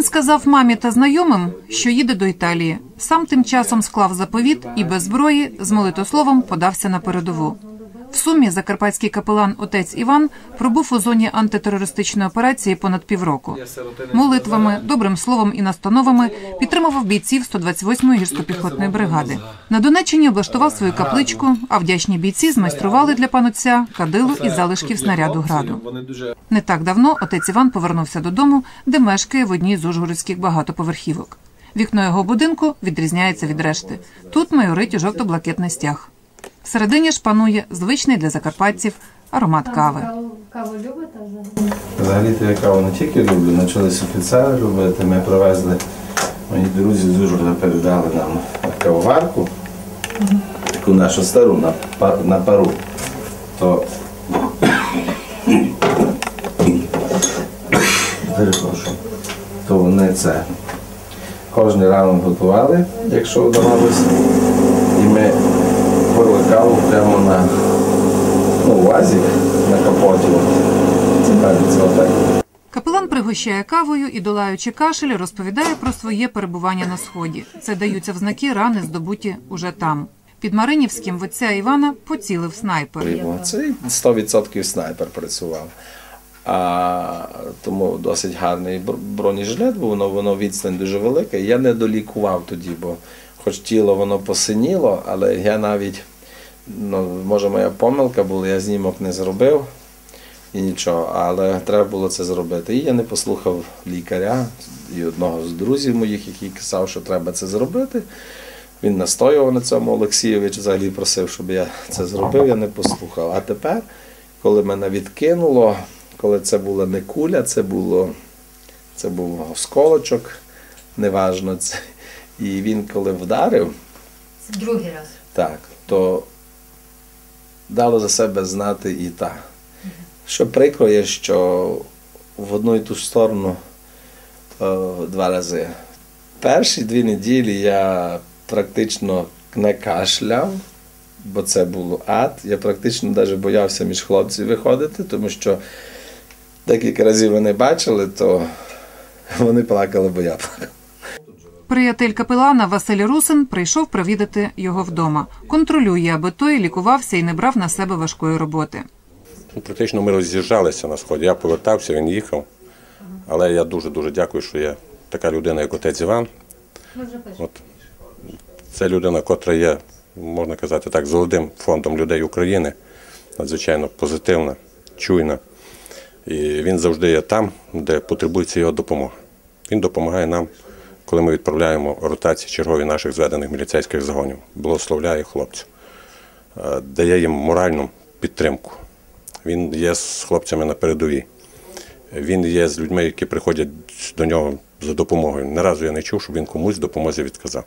Він сказав мамі та знайомим, що їде до Італії. Сам тим часом склав заповіт і без зброї з молитословом подався на передову. В сумі закарпатський капелан отець Іван пробув у зоні антитерористичної операції понад півроку. Молитвами, добрим словом і настановами підтримував бійців 128-ї гірсько-піхотної бригади. На Донеччині облаштував свою капличку, а вдячні бійці змайстрували для панотця кадилу із залишків снаряду граду. Не так давно отець Іван повернувся додому, де мешкає в одній з ужгородських багатоповерхівок. Вікно його будинку відрізняється від решти. Тут майорить жовто-блакитний стяг. Всередині ж панує звичний для закарпатців аромат кави. Каву, любите взагалі? взагалі-то я каву не тільки люблю, навчились офіцери робити. Ми привезли, мої друзі з Ужгорода передали нам кавоварку, таку нашу стару на, на пару. То перепрошую. То вони це кожен ранок готували, якщо вдавалося. І ми пили каву прямо на ну, вазі на капоті. Це отак. Капелан пригощає кавою і, долаючи кашель, розповідає про своє перебування на сході. Це даються в знаки рани, здобуті уже там. Під Маринівським в отця Івана поцілив снайпер. Його. Це 100% снайпер працював. А, тому досить гарний бронежилет, бо воно, воно відстань дуже велика. Я не долікував тоді, бо хоч тіло воно посиніло, але я навіть, ну, може моя помилка була, я знімок не зробив і нічого, але треба було це зробити. І я не послухав лікаря і одного з друзів моїх, який казав, що треба це зробити. Він настоював на цьому, Олексійович взагалі просив, щоб я це зробив, я не послухав. А тепер, коли мене відкинуло, коли це була не куля, це було це був осколочок, неважно. Це. І він коли вдарив, другий раз. так, то дало за себе знати і та. Що прикро є, що в одну і ту ж сторону е, два рази. Перші дві неділі я практично не кашляв, бо це було ад. Я практично навіть боявся між хлопців виходити, тому що декілька разів вони бачили, то вони плакали, бо я плакав. Приятель капелана Василь Русин прийшов провідати його вдома. Контролює, аби той лікувався і не брав на себе важкої роботи. Ну, Практично ми роз'їжджалися на сході. Я повертався, він їхав. Але я дуже-дуже дякую, що є така людина, як отець Іван. От це людина, котра є, можна казати так, золотим фондом людей України, надзвичайно позитивна, чуйна. І він завжди є там, де потребується його допомога. Він допомагає нам, коли ми відправляємо ротації чергові наших зведених міліцейських загонів, благословляє хлопців, е, дає їм моральну підтримку. Він є з хлопцями на передовій. Він є з людьми, які приходять до нього за допомогою. Не разу я не чув, щоб він комусь в допомозі відказав.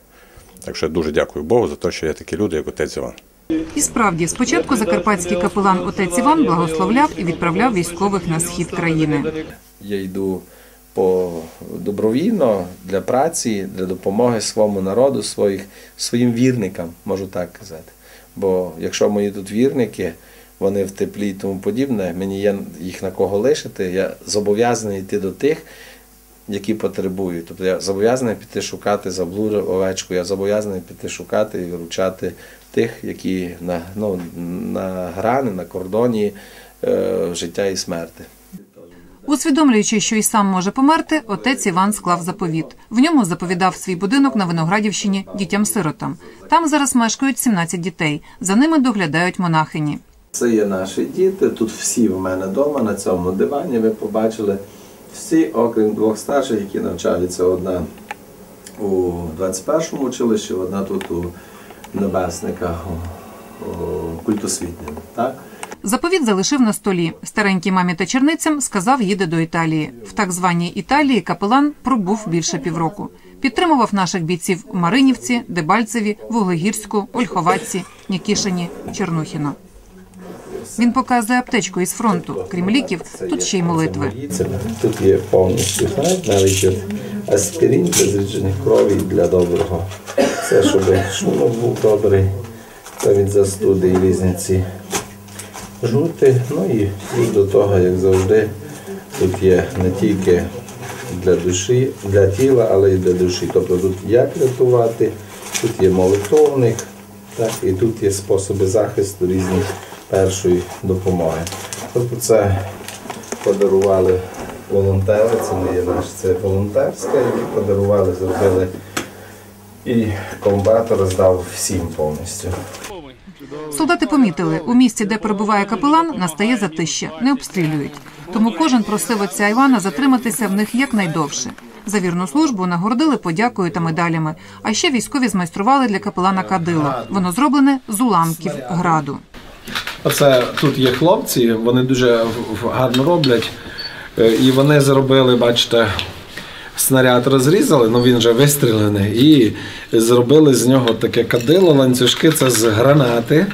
Так що я дуже дякую Богу за те, що є такі люди, як отець Іван. І справді, спочатку закарпатський капелан отець Іван благословляв і відправляв військових на схід країни. Я йду по добровільно для праці, для допомоги своєму народу, своїх, своїм вірникам, можу так казати. Бо якщо мої тут вірники, вони в теплі і тому подібне, мені є їх на кого лишити, я зобов'язаний йти до тих, які потребують. Тобто я зобов'язаний піти шукати заблуду овечку, я зобов'язаний піти шукати і виручати тих, які на, ну, на грани, на кордоні е, життя і смерти. Усвідомлюючи, що і сам може померти, отець Іван склав заповіт. В ньому заповідав свій будинок на Виноградівщині дітям-сиротам. Там зараз мешкають 17 дітей. За ними доглядають монахині. Це є наші діти. Тут всі в мене вдома на цьому дивані. Ви побачили всі, окрім двох старших, які навчаються одна у 21-му училищі, одна тут у небесниках у, культосвітньому. Заповіт залишив на столі. Старенькій мамі та черницям сказав, їде до Італії. В так званій Італії капелан пробув більше півроку. Підтримував наших бійців у Маринівці, Дебальцеві, Вуглегірську, Ольховатці, Нікішині, Чернухіно. Він показує аптечку із фронту. Крім ліків, тут ще й молитви. Тут є повністю навіть аспірин для зрідження крові для доброго. Це щоб шлунок був добрий, це від застуди і різниці. Жути, ну і плюс до того, як завжди, тут є не тільки для душі, для тіла, але й для душі. Тобто тут як рятувати, тут є молитовник, так, і тут є способи захисту різні першої допомоги. Тобто це подарували волонтери, це не є наш, це волонтерське, які подарували, зробили. І комбат роздав всім повністю. Солдати помітили, у місці, де перебуває капелан, настає затища, не обстрілюють. Тому кожен просив отця Івана затриматися в них якнайдовше. За вірну службу нагородили подякою та медалями. А ще військові змайстрували для капелана кадило. Воно зроблене з уламків граду. Оце тут є хлопці, вони дуже гарно роблять. Е, І вони зробили, бачите, снаряд розрізали, ну він вже вистрілений, і зробили з нього таке кадило, ланцюжки це з гранати.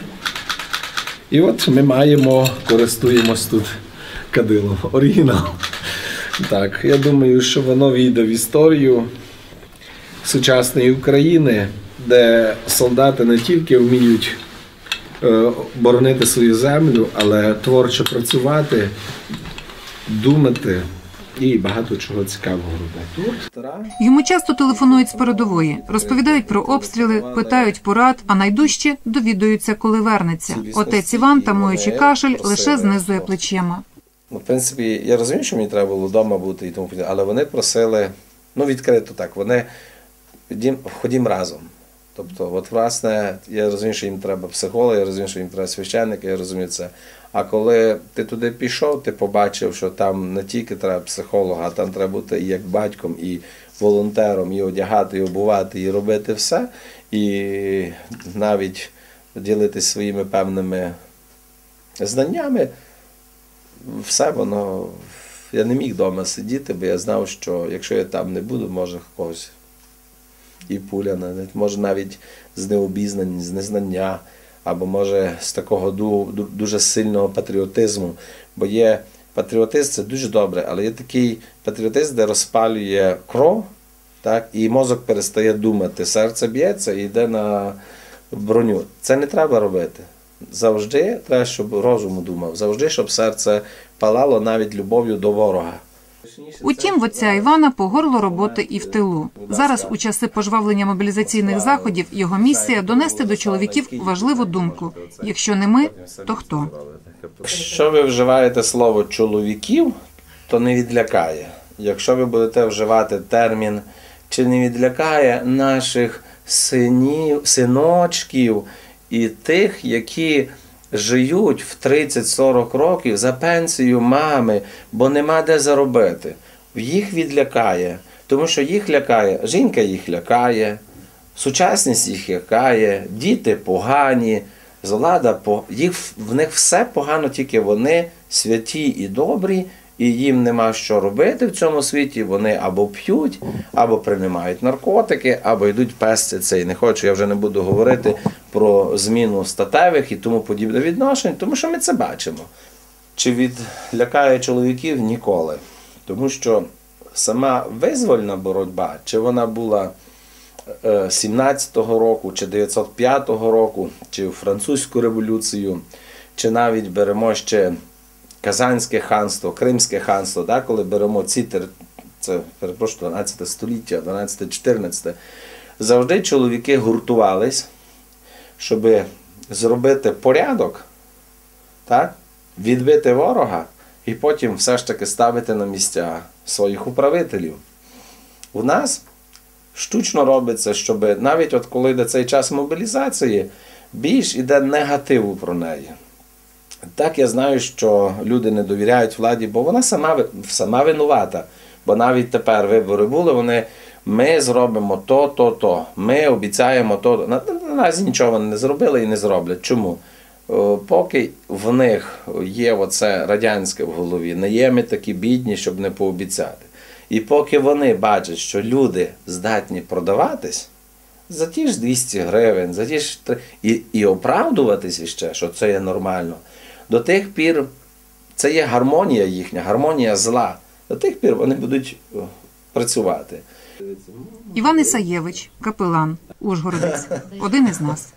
І от ми маємо, користуємось тут кадилом. Оригінал. Так, я думаю, що воно війде в історію сучасної України, де солдати не тільки вміють е, боронити свою землю, але творчо працювати, думати і багато чого цікавого робити. Йому часто телефонують з передової, розповідають про обстріли, питають порад, а найдужче довідуються, коли вернеться. Отець Іван, тамуючи кашель, лише знизує плечима. Ну, в принципі, я розумію, що мені треба було вдома бути і тому подібне, але вони просили, ну відкрито так, вони ходім разом. Тобто, от власне, я розумію, що їм треба психолог, я розумію, що їм треба священник, я розумію це. А коли ти туди пішов, ти побачив, що там не тільки треба психолога, а там треба бути і як батьком, і волонтером, і одягати, і обувати, і робити все. І навіть ділитися своїми певними знаннями все воно. Я не міг вдома сидіти, бо я знав, що якщо я там не буду, може когось і пуля, може навіть з необізнання, з незнання, або може з такого ду- ду- дуже сильного патріотизму. Бо є патріотизм, це дуже добре, але є такий патріотизм, де розпалює кров, так, і мозок перестає думати. Серце б'ється і йде на броню. Це не треба робити. Завжди треба, щоб розум думав, завжди, щоб серце палало навіть любов'ю до ворога. Утім, в отця Івана по горло роботи і в тилу. Зараз, у часи пожвавлення мобілізаційних заходів, його місія донести до чоловіків важливу думку: якщо не ми, то хто? Якщо ви вживаєте слово чоловіків, то не відлякає. Якщо ви будете вживати термін, чи не відлякає наших синів, синочків і тих, які живуть в 30-40 років за пенсію мами, бо нема де заробити. Їх відлякає, тому що їх лякає, жінка їх лякає, сучасність їх лякає, діти погані, злада по їх в них все погано, тільки вони святі і добрі, і їм нема що робити в цьому світі. Вони або п'ють, або приймають наркотики, або йдуть пестяться. І не хочу, я вже не буду говорити про зміну статевих і тому подібне відношень, тому що ми це бачимо. Чи відлякає чоловіків ніколи? Тому що сама визвольна боротьба, чи вона була е, 17-го року, чи 905 року, чи французьку революцію, чи навіть беремо ще Казанське ханство, Кримське ханство, да, коли беремо ці це перепрошую, 12 століття, 12-14, завжди чоловіки гуртувались, щоб зробити порядок, так, відбити ворога і потім все ж таки ставити на місця своїх управителів. У нас штучно робиться, щоб навіть от коли йде цей час мобілізації, більш іде негативу про неї. Так я знаю, що люди не довіряють владі, бо вона сама, сама винувата. Бо навіть тепер вибори були, вони ми зробимо то, то, то. Ми обіцяємо то. На, на нічого не зробили і не зроблять. Чому? Поки в них є оце радянське в голові, ми такі бідні, щоб не пообіцяти. І поки вони бачать, що люди здатні продаватись, за ті ж 200 гривень, за ті ж і, і оправдуватись іще, що це є нормально. До тих пір це є гармонія їхня, гармонія зла. До тих пір вони будуть працювати. Іван Ісаєвич, капелан, Ужгородець, один із нас.